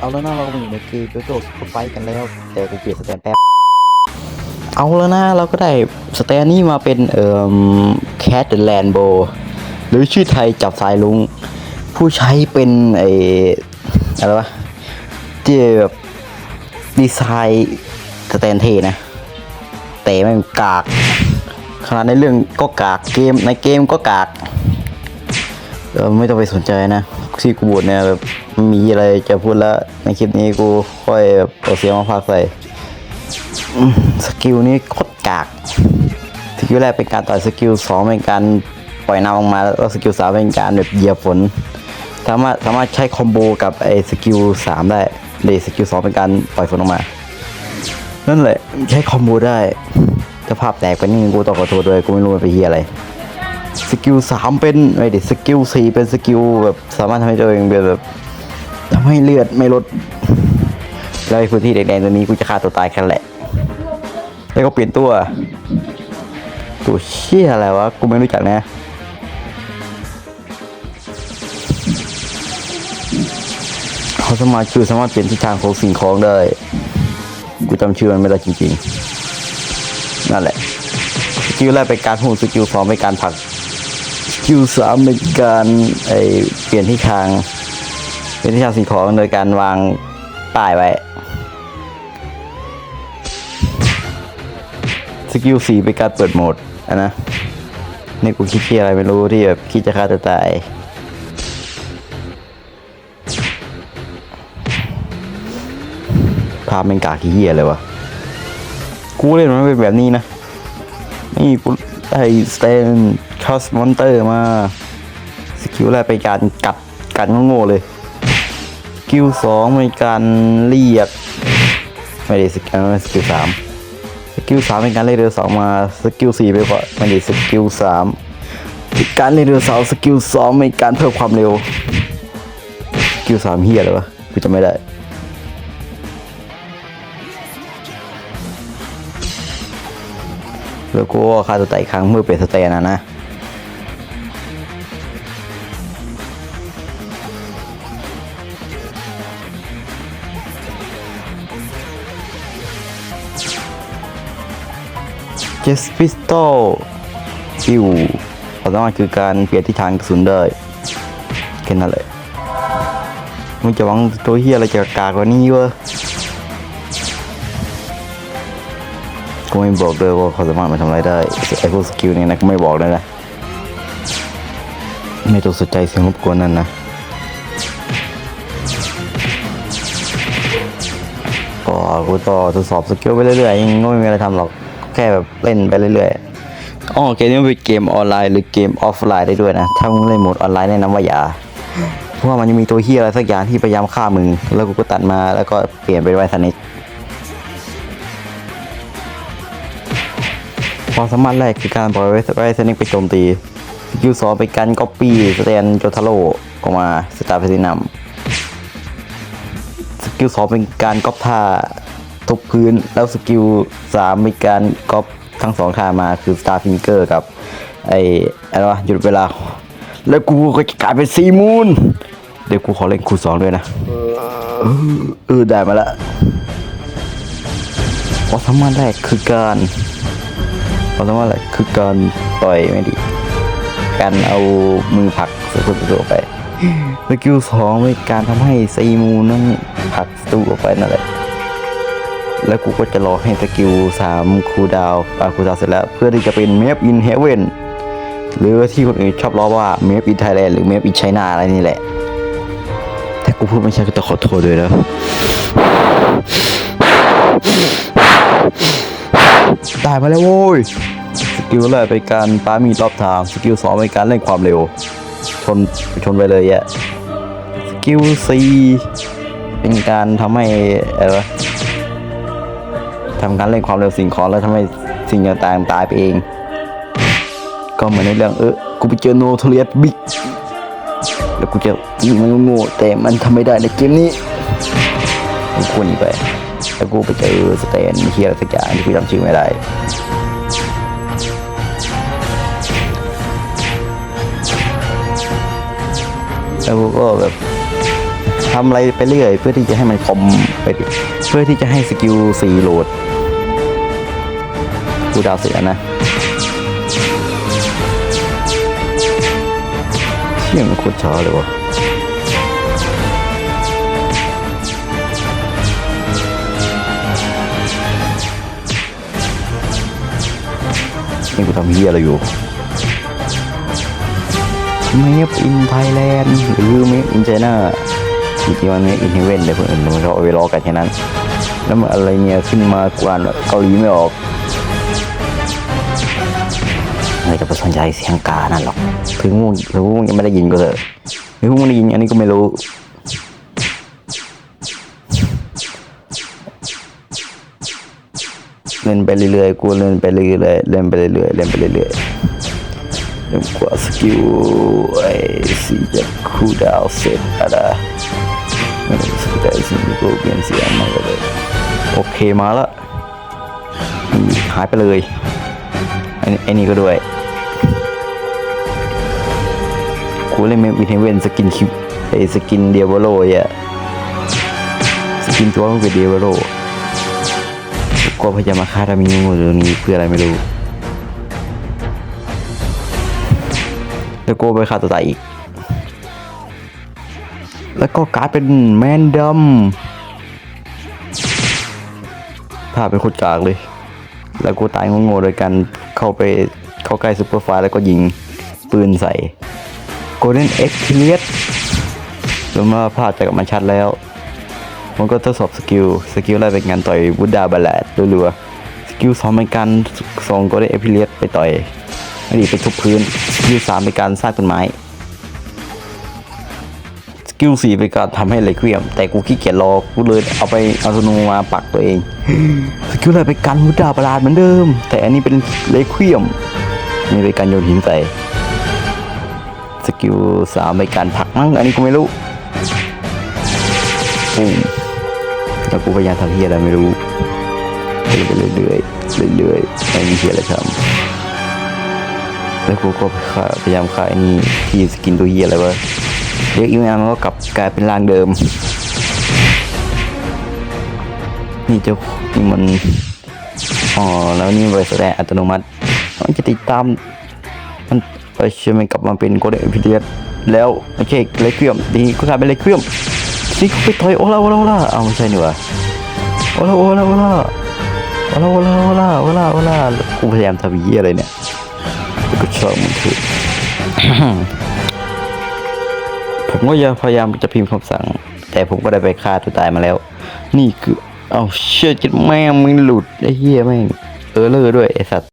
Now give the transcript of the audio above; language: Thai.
เอาแล้วนะเราก็มาอยู่ในเกมโจโจ้สไปกันแล้ว แต่กูเปลี่ยนสแตนแป๊บ เอาแล้วนะเราก็ได้สแตนนี่มาเป็นเอ่อแคทแลนโบหรือชื่อไทยจับสายลุง ผู้ใช้เป็นไออะไรวะที่แบบดีไซน์สแตนเทนะ แต่แม่กากขนาดในเรื่องก็กากเกมในเกมก็กากเออไม่ต้องไปสนใจนะที่กูบ่นเนี่ยแบบ มีอะไรจะพูดแล้วในคลิปนี้กูค่อยแบบเอาเสียงมาพากใส่สกิลนี้โคตรกากสกิลแรกเป็นการต่อยสกิลสองเป็นการปล่อยน้ำออกมาแล้วสกิลสามเป็นการแบบเหยียบฝนสามารถสามารถใช้คอมโบกับไอ้สกิลสามได้เดสกิลสองเป็นการปล่อยฝนออกมานั่นแหละใช้คอมโบได้จะภาพแตกไปนี่กูต้องขอโทษด้วยกูไม่รู้มันเป็นเฮียอะไรสกิลสามเป็นไม่ดิสกิลสี่เป็นสกิลแบบสามารถทำให้ตัวเองแบบ ทำให้เลือดไม่ลด แล้วไอ้พื้นที่แดงๆตัวนี้กูจะฆ่าตัวตายแค่แหละ แล้วก็เปลี่ยนตัว ตัวเชี่ยอะไรวะ กูไม่รู้จักนะเขาสามารถคือสามารถเปลี่ยนทิศทางของสิ่งของได้ กูจำชื่อมันไม่ได้จริงๆ นั่นแหละสกิลแรกเป็นการหูสกิลสองเป็นการผักสกิลสามเป็นการไอเปลี่ยนทิศทาง เป็นทิศทางสิ่งของโดยการวางป้ายไว้ สกิลสี่เป็นการเปิดโหมดอะนะนี่กูคิดเคียอะไรไม่รู้ที่แบบคิดจะฆ่าตัวตายภาพเป็นกากี้เหี้ยเลยวะกูเล่นมันเป็นแบบนี้นะ นี่กูได้สเตนคัสมอนเตอร์มา สกิลแรกเป็นการกัดกัดโง่ๆเลย กิลสองเป็นการเรียกไม่ได้สกิลสกิลสามสกิลสามเป็นการเรียกเรือสองมาสกิลสี่ไปก่อนไม่ได้สกิลสามการเรียกเรือสองสกิลสองเป็นการเพิ่มความเร็วสกิลสามเฮียเลยวะกูจำไม่ได้แล้วกูก็ฆ่าตัวตายครั้งเมื่อเป็นสเตนนะนะ เจสพิสโตอิวความสามารถคือการเปลี่ยนทิศทางกระสุนได้แค่นั้นแหละมึงจะหวังตัวเฮียอะไรจะกากกว่านี้วะกูไม่บอกเลยว่าเขาสามารถมาทำอะไรได้ไอ้พวกสกิลนี้นะกูไม่บอกเลยนะไม่ต้องสนใจเสียงรบกวนนั่นนะก็กูต่อทดสอบสกิลไปเรื่อยๆยังไม่มีอะไรทำหรอก ค่แบบเล่นไปเรื่อยๆอ๋อเกมนี้มันเป็นเกมออนไลน์หรือเกมออฟไลน์ได้ด้วยนะ ถ้ามึงเล่นโหมดออนไลน์แนะนำว่าอย่า เพราะว่ามันจะมีตัวเฮียอะไรสักอย่างที่พยายามฆ่ามึง แล้วกูก็ตัดมาแล้วก็เปลี่ยนเป็นไวสนิกความสามารถแรกคือการปล่อยไวสนิกไปโจมตีสกิลสองเป็นการก๊อปปี้สแตนโจทาโร่ออกมาสตาร์เพซินัมสกิลสองเป็นการก๊อปท่า ทุบพื้น แล้วสกิลสามเป็นการก๊อปทั้งสองท่ามาคือ Star Finger กับไอ้อะไรวะหยุดเวลา แล้วกูก็จะกลายเป็นซีมูนเดี๋ยวกูขอเล่นคูสองด้วยนะเออได้มาละความสามารถแรกคือการความสามารถแรกคือการต่อยไม่ดี การเอามือผลักศัตรูตัวไปสกิลสองเป็นการทำให้ซีมูนนั้นผลักศัตรูออกไปนั่นแหละ แล้วกูก็จะรอให้สกิลสามคูดาวอ่าคูดาวเสร็จแล้ว เพื่อที่จะเป็นเมฟอินเฮเว่นหรือที่คนอื่นชอบล้อว่าเมฟอินไทยแลนด์หรือเมฟอินไชน่าอะไรนี่แหละ ถ้ากูพูดไม่ใช่ก็ต้องขอโทษด้วยนะได้มาแล้วโว้ยสกิลแรกเป็นการปามีรอบทาง สกิลสองเป็นการเล่นความเร็ว ชนชนไปเลยอะสกิลสี่เป็นการทำให้อะไรวะ ทำการเล่นความเร็วสิ่งของแล้วทำให้สิ่งต่างๆตายไปเอง ก็เหมือนในเรื่องเออกูไปเจอโนโทเรียสบิ๊กแล้วกูจะยิงมันโง่แต่มันทำไม่ได้ในเกมนี้กูควรไปแล้วกูไปเจอสเตนเฮียอะไรสักอย่างที่กูจำชื่อไม่ได้แล้วกูก็แบบทำอะไรไปเรื่อย เพื่อที่จะให้มันคอมไปเพื่อที่จะให้สกิลสี่โหลด กูดาวเสียนะเชี่ยมันโคตรช้าเลยวะนี่กูทำเฮียอะไรอยู่เมฟอินไทยแลนด์หรือเมฟอินไชน่าจริงๆมันเมฟอินเฮเว่นเลยเพื่อนมันก็เอาไปล้อกันแค่นั้น แล้วมันอะไรเนี่ยขึ้นมากวนเกาหลีไม่ออก ไม่จะไปสนใจเสียงกานั่นหรอกถึงมึงถึงมึงยังไม่ได้ยินก็เถอะถึงมึงได้ยินอันนี้ก็ไม่รู้เล่นไปเรื่อยๆกูเล่นไปเรื่อยๆเล่นไปเรื่อยๆเล่นไปเรื่อยๆเริ่มกว่าสกิลไอ้สีจะคูดาวเสร็จอะไรไม่สกิลได้สิ่งที่กูเปลี่ยนเสียงมาเลยโอเคมาละหายไปเลยไอ้นี่ไอ้นี่ก็ด้วย กูเล่นเมวินเฮเวนสกินคิวไอสกินเดียบโลอะสกินตัวมันเป็นเดียบโลก็พยายามมาฆ่าดามิโนเรื่องนี้เพื่ออะไรไม่รู้แล้วก็ไปฆ่าตัวตายอีก แล้วก็กลายเป็นแมนดำภาพเป็นโคตรกากเลย แล้วกูตายงงๆโดยการเข้าไปเข้าใกล้ซูเปอร์ไฟแล้วก็ยิงปืนใส่ โกลเด้นเอ็กซ์เลียสแล้วมาพลาดจากกับมันชัดแล้ว มันก็ทดสอบสกิล สกิลแรกเป็นการต่อยบุดดาบาลาดรัวๆสกิลสองเป็นการส่งโกลเด้นเอ็กซ์เลียสไปต่อยไม่ดีไปทุบพื้น สกิลสามเป็นการสร้างต้นไม้สกิลสี่เป็นการทำให้เหล็กเคลี่ยม แต่กูขี้เกียจรอกูเลยเอาไปเอาธนูมาปักตัวเอง สกิลอะไรเป็นการมุดดาประหลาดเหมือนเดิม แต่อันนี้เป็นเหล็กเคลี่ยมนี่เป็นการโยนหินใส่ กิลสามเป็นการผักมั้งอันนี้กูไม่รู้ปุ้มแล้วกูพยายามทำเฮียอะไรไม่รู้ไปเรื่อยๆเรื่อยๆไม่มีเฮียอะไรทำแล้วกูก็พยายามฆ่าไอ้นี่ที่สกินตัวเฮียอะไรวะเดี๋ยวอีกไม่านมันก็กลับกลายเป็นร่างเดิม นี่เจ้านี่มันอ๋อแล้วนี่บริษัทอัตโนมัติมันจะติดตามมัน ไปเชื่อมันกลับมาเป็นโกเดพิเดียแล้วโอเคเลคเวียมดีก็กลายเป็นเลคเวียมนี่กูไปถอยโอลาโอลาโอลาเอาไม่ใช่นี่วะโอลาโอลาโอลาโอลาโอลาโอลาโอลาโอลากูพยายามทำเฮียอะไรเนี่ยก็ชอบมันคือผมก็ยังพยายามจะพิมพ์คำสั่ง แต่ผมก็ได้ไปฆ่าตัวตายมาแล้ว นี่คือเอาเชื่อจิตแม่งมึงหลุดไอ้เหี้ยแม่งเออเลอด้วยไอ้สัตว์